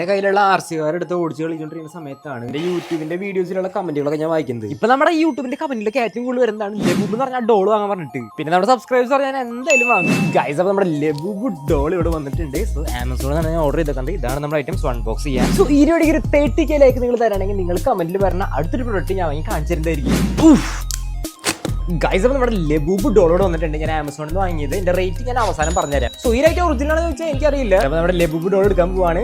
എന്റെ കയ്യിലുള്ള R C കാരെടുത്ത് ഓടിച്ച് കളിച്ചോണ്ടിരിക്കുന്ന സമയത്താണ് എന്റെ യൂട്യൂബിന്റെ വീഡിയോസിലുള്ള കമന്റുകളൊക്കെ ഞാൻ വായിക്കുന്നത്. ഇപ്പൊ നമ്മുടെ യൂട്യൂബിന്റെ കമന്റിലൊക്കെ ഏറ്റവും കൂടുതൽ വരുന്നതാണ് ലബൂബ് എന്ന് പറഞ്ഞാൽ ഡോൾ വാങ്ങാൻ പറഞ്ഞിട്ട്. പിന്നെ നമ്മുടെ സബ്സ്ക്രൈബേഴ്സ് പറഞ്ഞാൽ എന്തായാലും വാങ്ങും. ഗൈസ് അപ്പൊ നമ്മുടെ ലബൂബ് ഡോൾ ഇവിടെ വന്നിട്ടുണ്ട്. സോ ആമസോണിൽ ഞാൻ ഓർഡർ ചെയ്തിട്ടുണ്ട് ഇതാണ് നമ്മുടെ ഐറ്റംസ് വൺ ബോക്സ് ചെയ്യാൻ. സോ ഈ ഒരു തേർട്ടി കെ ലൈക്ക് നിങ്ങൾ തരാണെങ്കിൽ നിങ്ങൾ കമന്റിൽ പറഞ്ഞ അടുത്തൊരു പ്രൊഡക്റ്റ് ഞാൻ വാങ്ങി കാണിച്ചു തരുന്നതായിരിക്കും ഗൈസ് അപ്പോൾ നമ്മുടെ ലബൂബ് ഡോളോട് വന്നിട്ടുണ്ട്. ഞാൻ ആമസോണിൽ നിന്ന് വാങ്ങിയത്. എന്റെ റേറ്റ് ഞാൻ അവസാനം പറഞ്ഞുതരാം. സോ ഈ റേറ്റ് ഒറിജിനൽ ആണെന്ന് ചോദിച്ചാൽ എനിക്കറിയില്ല. അപ്പോൾ നമ്മുടെ ലബൂബ് ഡോൾ എടുക്കാൻ പോവാണ്.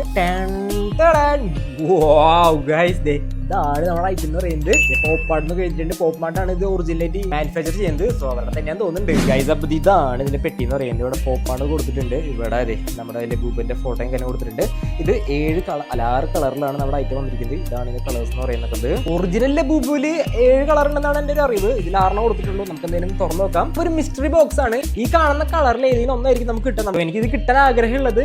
ഗൈസ് ദേ. ഇതാണ് നമ്മുടെ ഐറ്റം എന്ന് പറയുന്നത്. പോപ്പാട് എന്ന് കഴിഞ്ഞിട്ടുണ്ട് പോപ്പാട്ടാണ് ഇത് ഒറിജിനലായിട്ട് മാനുഫാക്ചർ ചെയ്യുന്നത്. സോ അവരുടെ തന്നെയാണ് തോന്നുന്നുണ്ട്. ഗൈസ് അപ്പം ഇതാണ് ഇതിന്റെ പെട്ടി എന്ന് പറയുന്നത്. ഇവിടെ പോപ്പാണ് കൊടുത്തിട്ടുണ്ട്. ഇവിടെ അതെ നമ്മുടെ ലബൂബിന്റെ ഫോട്ടോയും തന്നെ കൊടുത്തിട്ടുണ്ട്. ഇത് ഏഴ് കളർ അല്ല ആറ് കളറിലാണ് നമ്മുടെ ഐറ്റം വന്നിരിക്കുന്നത്. ഇതാണ് ഇതിന്റെ കളേഴ്സ് എന്ന് പറയുന്നത്. ഒറിജിനൽ ലബൂബിൽ ഏഴ് കളർ ഉണ്ടെന്നാണ് എന്റെ ഒരു അറിവ്. ഇതിൽ ആറെണ്ണം കൊടുത്തിട്ടുള്ളൂ. നമുക്ക് എന്തെങ്കിലും തുറന്നു നോക്കാം. ഒരു മിസ്റ്ററി ബോക്സ് ആണ്. ഈ കാണുന്ന കളറിൽ ഏതെങ്കിലും ഒന്നായിരിക്കും നമുക്ക് കിട്ടുന്നത്. എനിക്ക് ഇത് കിട്ടാൻ ആഗ്രഹമുള്ളത്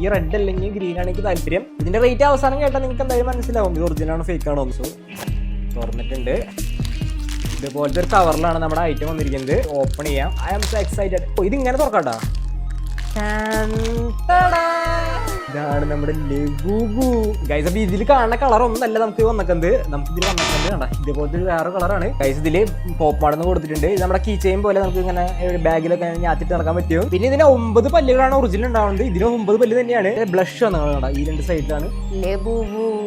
ഈ റെഡ് അല്ലെങ്കിൽ ഗ്രീൻ ആണെങ്കിൽ താല്പര്യം. ഇതിന്റെ റേറ്റ് അവസാനം കേട്ടാൽ നിങ്ങൾക്ക് എന്തായാലും മനസ്സിലാവും. ഇത് ഒറിജിനൽ ആണോ ഫേക്ക് ആണോ സോ തുറന്നിട്ടുണ്ട്. ഇതുപോലത്തെ ഒരു കവറിലാണ് നമ്മുടെ ഐറ്റം വന്നിരിക്കുന്നത്. ഓപ്പൺ ചെയ്യാം. ഐ ആം സോ എക്സൈറ്റഡ് ഓ ഇത് ഇങ്ങനെ തുറക്കാട്ടാ ഇതാണ് നമ്മുടെ ലഘുബു ഗൈസ് അപ്പൊ ഇതിൽ കാണുന്ന കളർ ഒന്നല്ല നമുക്ക് വന്നിക്കുന്നത് നമുക്ക് ഇതിൽ വന്നിട്ടുണ്ട് കണ്ട? ഇതുപോലത്തെ ഒരു വേറെ കളറാണ് ഗൈസ് ഇതിൽ പോപ്പ് കൊടുത്തിട്ടുണ്ട്. ഇത് നമ്മുടെ കീ ചെയിൻ പോലെ നമുക്ക് ഇങ്ങനെ ബാഗിലൊക്കെ ഞാത്തിട്ട് നടക്കാൻ പറ്റും. പിന്നെ ഇതിന് ഒമ്പത് പല്ലുകളാണ് ഒറിജിനൽ ഉണ്ടാവുന്നത്. ഇതിന് ഒമ്പത് പല്ല് തന്നെയാണ്. ബ്ലഷ് വന്നത് കണ്ട? ഈ രണ്ട് സൈഡിലാണ്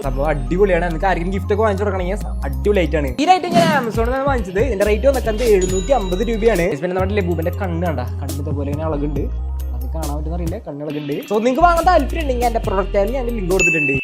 അപ്പൊ അടിപൊളിയാണ്. നമുക്ക് ആരെങ്കിലും ഗിഫ്റ്റ് ഒക്കെ വാങ്ങിച്ചു കൊടുക്കണമെങ്കിൽ അടിപൊളിയായിട്ടാണ്. ഈ റേറ്റ് ഞാൻ ആമസോണിൽ നിന്ന് വാങ്ങിച്ചത്. ഇതിന്റെ റേറ്റ് വന്നിട്ട് എഴുന്നൂറ്റി അമ്പത് രൂപയാണ്. പിന്നെ നമ്മുടെ ലബൂബിന്റെ കണ്ണ് കണ്ട? കണ്ണ് പോലെ ഇങ്ങനെ അളകുണ്ട് കാണാൻ പറ്റുന്ന അറിയില്ല. സോ നിങ്ങൾക്ക് വാങ്ങാൻ താല്പര്യം ഉണ്ടെങ്കിൽ എന്റെ പ്രൊഡക്റ്റ് ആയാലും ഞാൻ ലിങ്ക് കൊടുത്തിട്ടുണ്ട്.